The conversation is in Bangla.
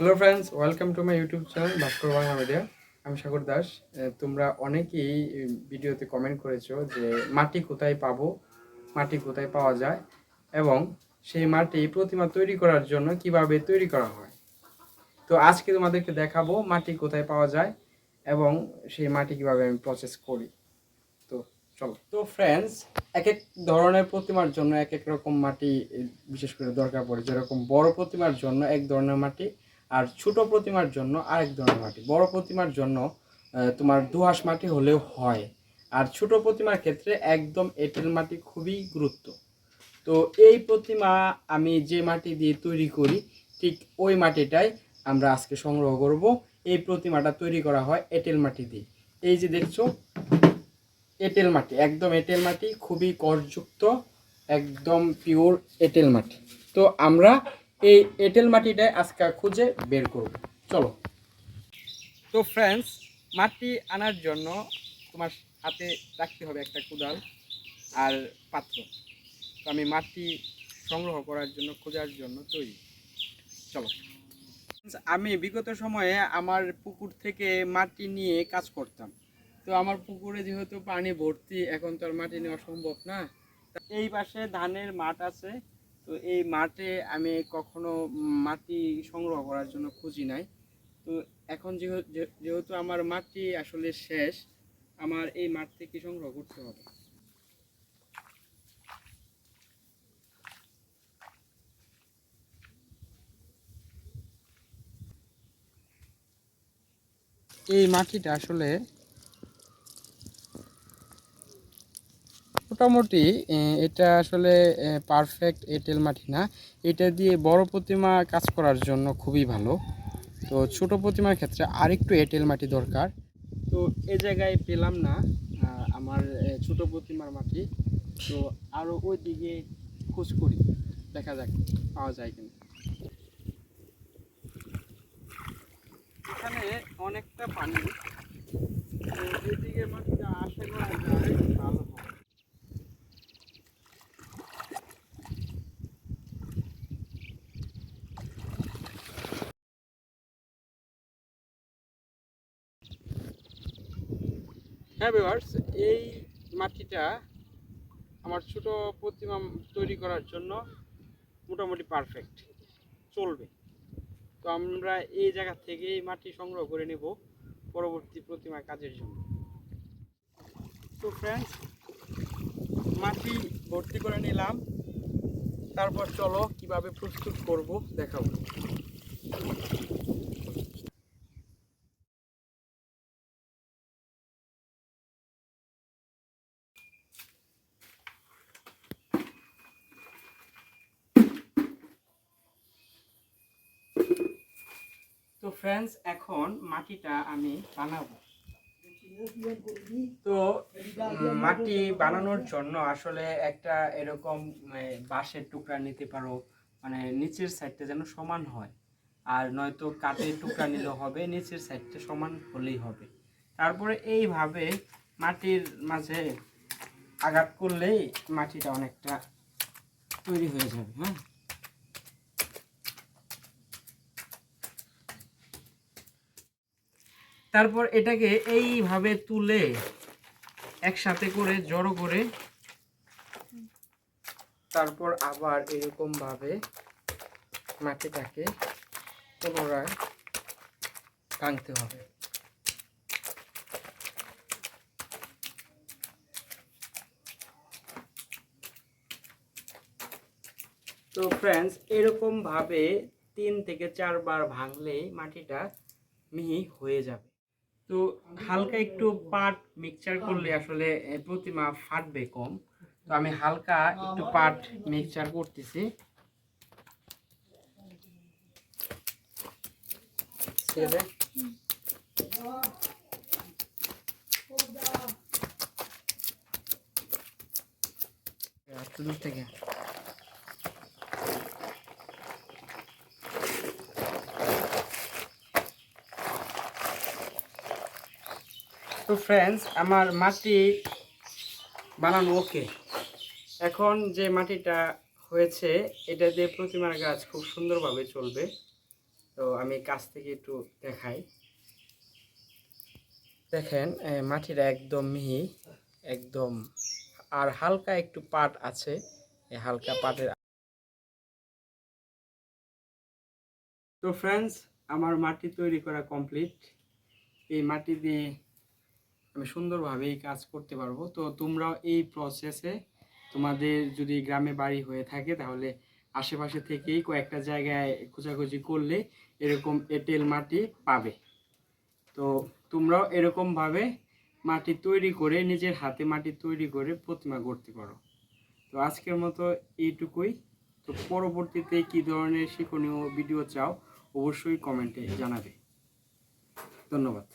Hello friends welcome to my YouTube channel Bhaskar Bangla media আমি সাগর দাস তোমরা অনেকেই ভিডিওতে কমেন্ট করেছ যে মাটি কোথায় পাবো, মাটি কোথায় পাওয়া যায়, এবং সেই মাটি প্রতিমা তৈরি করার জন্য কীভাবে তৈরি করা হয়। তো আজকে তোমাদেরকে দেখাবো মাটি কোথায় পাওয়া যায় এবং সেই মাটি কীভাবে আমি প্রসেস করি। তো চলো। তো ফ্রেন্ডস এক এক ধরনের প্রতিমার জন্য এক এক রকম মাটি বিশেষ করে দরকার পড়ে। যেরকম বড় প্রতিমার জন্য এক ধরনের মাটি আর ছোট প্রতিমার জন্য আরেক ধরনের মাটি। বড় প্রতিমার জন্য তোমার দোআঁশ মাটি হলেও হয়। আর ছোট প্রতিমার ক্ষেত্রে একদম এঁটেল মাটি খুবই গুরুত্ব। তো এই প্রতিমা আমি যে মাটি দিয়ে তৈরি করি, ঠিক ওই মাটিটাই আমরা আজকে সংগ্রহ করব। এই প্রতিমাটা তৈরি করা হয় এঁটেল মাটি দিয়ে। এই যে দেখছ, এঁটেল মাটি, একদম এঁটেল মাটি, খুবই করযুক্ত, একদম পিওর এঁটেল মাটি। তো আমরা এই এঁটেল মাটিটাই আজকে খুঁজে বের করব। চলো। তো ফ্রেন্ডস মাটি আনার জন্য তোমার হাতে রাখতে হবে একটা কোদাল আর পাত্র। তো আমি মাটি সংগ্রহ করার জন্য, খোঁজার জন্য তৈরি। চলো। আমি বিগত সময়ে আমার পুকুর থেকে মাটি নিয়ে কাজ করতাম। তো আমার পুকুরে যেহেতু পানি ভর্তি, এখন তো আর মাটি নেওয়া সম্ভব না। এই পাশে ধানের মাঠ আছে। তো এই মাঠে আমি কখনো মাটি সংগ্রহ করার জন্য খুঁজি নাই। তো এখন যেহে- যেহেতু আমার মাটি আসলে শেষ, আমার এই মাঠ থেকে সংগ্রহ করতে হবে। এই মাটিটা আসলে মোটামুটি এটা আসলে পারফেক্ট এঁটেল মাটি না। এটা দিয়ে বড় প্রতিমা কাজ করার জন্য খুবই ভালো। তো ছোট প্রতিমার ক্ষেত্রে আরেকটু এঁটেল মাটি দরকার। তো এ জায়গায় পেলাম না আমার ছোট প্রতিমার মাটি। তো আরও ওই দিকে খোঁজ করি, দেখা যাক, পাওয়া যায় কিনা। এখানে অনেকটা পানি। এদিকে মাটিটা আশা হ্যাঁ ভিউয়ার্স এই মাটিটা আমার ছোট প্রতিমা তৈরি করার জন্য মোটামুটি পারফেক্ট চলবে। তো আমরা এই জায়গা থেকে এই মাটি সংগ্রহ করে নেব পরবর্তী প্রতিমা কাজের জন্য। তো ফ্রেন্ডস মাটি ভর্তি করে নিলাম। তারপর চলো কীভাবে প্রস্তুত করব দেখাবো। তো ফ্রেন্ডস এখন মাটিটা আমি বানাবো। তো মাটি বানানোর জন্য আসলে একটা এরকম মানে, বাঁশের টুকরা নিতে পারো মানে নিচের সাইডটা যেন সমান হয়। আর নয়তো কাঠের টুকরা নিলে হবে নিচের সাইডটা সমান হলেই হবে। তারপরে এইভাবে মাটির মাঝে আঘাত করলেই মাটিটা অনেকটা তৈরি হয়ে যাবে হ্যাঁ? তারপর এটাকে এইভাবে তুলে একসাথে করে জড়ো করে তারপর আবার এরকম ভাবে মাটিটাকে পুনরায় ভাঙতে হবে। তো ফ্রেন্ডস এরকম ভাবে তিন থেকে চারবার ভাঙলেই মাটিটা মিহি হয়ে যাবে। তো হালকা একটু পাট মিক্সচার করলে আসলে প্রতিমা ফাটবে কম। তো আমি হালকা একটু পাট মিক্সচার করতেছি। দূর থেকে। তো ফ্রেন্ডস আমার মাটি বানানো ওকে এখন যে মাটিটা হয়েছে, এটা দিয়ে প্রতিমার গাছ খুব সুন্দরভাবে চলবে। তো আমি কাছ থেকে একটু দেখাই। দেখেন মাটিটা একদম মিহি, একদম, আর হালকা একটু পাট আছে। হালকা পাটের তো ফ্রেন্ডস আমার মাটি তৈরি করা কমপ্লিট এই মাটি দিয়ে আমি সুন্দরভাবে এই কাজ করতে পারব। তো তোমরাও এই প্রসেসে তোমাদের যদি গ্রামে বাড়ি হয়ে থাকে তাহলে আশেপাশে থেকেই কয়েকটা জায়গায় খোঁজাখুঁজি করলে এরকম এঁটেল মাটি পাবে। তো তোমরাও এরকমভাবে মাটি তৈরি করে, নিজের হাতে মাটি তৈরি করে প্রতিমা গড়তে পারো। তো আজকের মতো এইটুকুই। তো পরবর্তীতে কী ধরনের শিক্ষণীয় ভিডিও চাও অবশ্যই কমেন্টে জানাবে। ধন্যবাদ।